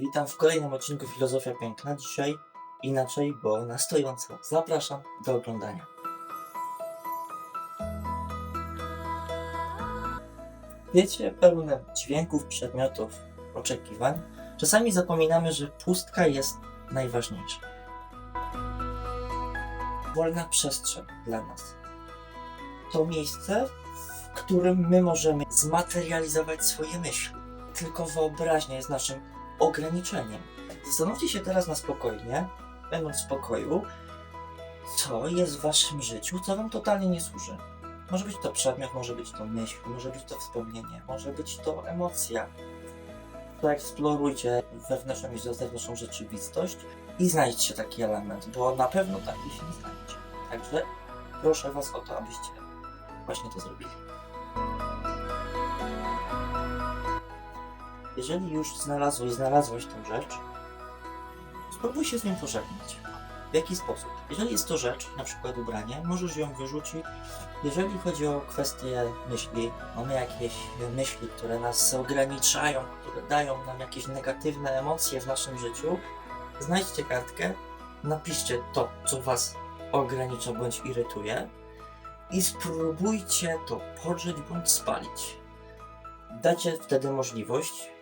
Witam w kolejnym odcinku Filozofia Piękna. Dzisiaj inaczej, bo na stojąco. Zapraszam do oglądania. Wiecie, pełne dźwięków, przedmiotów, oczekiwań. Czasami zapominamy, że pustka jest najważniejsza. Wolna przestrzeń dla nas. To miejsce, w którym my możemy zmaterializować swoje myśli. Tylko wyobraźnia jest naszym ograniczeniem. Zastanówcie się teraz na spokojnie, będąc w spokoju, co jest w waszym życiu, co wam totalnie nie służy. Może być to przedmiot, może być to myśl, może być to wspomnienie, może być to emocja. Poeksplorujcie wewnętrzną i zewnętrzną rzeczywistość i znajdźcie taki element, bo na pewno taki się nie znajdzie. Także proszę was o to, abyście właśnie to zrobili. Jeżeli już znalazłeś, znalazłeś tę rzecz, spróbuj się z nią pożegnać. W jaki sposób? Jeżeli jest to rzecz, na przykład ubranie, możesz ją wyrzucić. Jeżeli chodzi o kwestie myśli, mamy jakieś myśli, które nas ograniczają, które dają nam jakieś negatywne emocje w naszym życiu, znajdźcie kartkę, napiszcie to, co was ogranicza bądź irytuje i spróbujcie to podrzeć bądź spalić. Dacie wtedy możliwość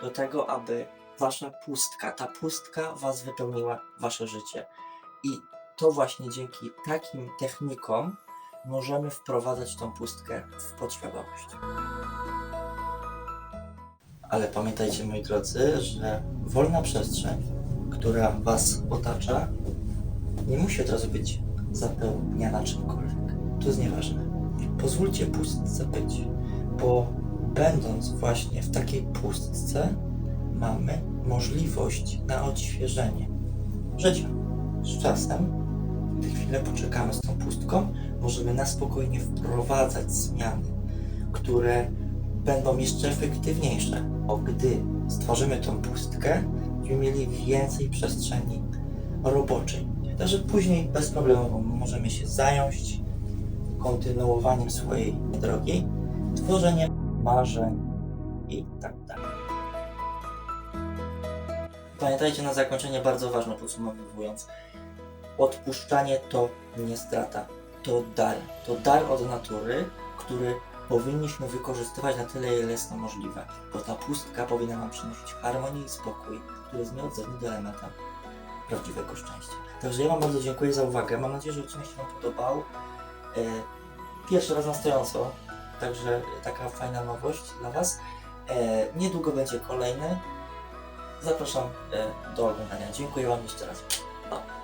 do tego, aby wasza pustka, ta pustka was wypełniła wasze życie. I to właśnie dzięki takim technikom możemy wprowadzać tą pustkę w podświadomość. Ale pamiętajcie, moi drodzy, że wolna przestrzeń, która was otacza, nie musi od razu być zapełniana czymkolwiek. To jest nieważne. Pozwólcie pustce być, bo będąc właśnie w takiej pustce, mamy możliwość na odświeżenie życia. Z czasem, gdy chwilę poczekamy z tą pustką, możemy na spokojnie wprowadzać zmiany, które będą jeszcze efektywniejsze. Bo gdy stworzymy tą pustkę, będziemy mieli więcej przestrzeni roboczej. Także później bezproblemowo możemy się zająć kontynuowaniem swojej drogi, tworzeniem marzeń i tak. Pamiętajcie na zakończenie bardzo ważne podsumowując. Odpuszczanie to nie strata, to dar. To dar od natury, który powinniśmy wykorzystywać na tyle, ile jest to możliwe. Bo ta pustka powinna nam przynosić harmonię i spokój, który jest nieodzownym elementem prawdziwego szczęścia. Także ja Wam bardzo dziękuję za uwagę. Mam nadzieję, że odcinek się Wam podobał. E, Pierwszy raz na stojąco, także taka fajna nowość dla Was. E, Niedługo będzie kolejny. Zapraszam e, do oglądania. Dziękuję Wam jeszcze raz. Pa.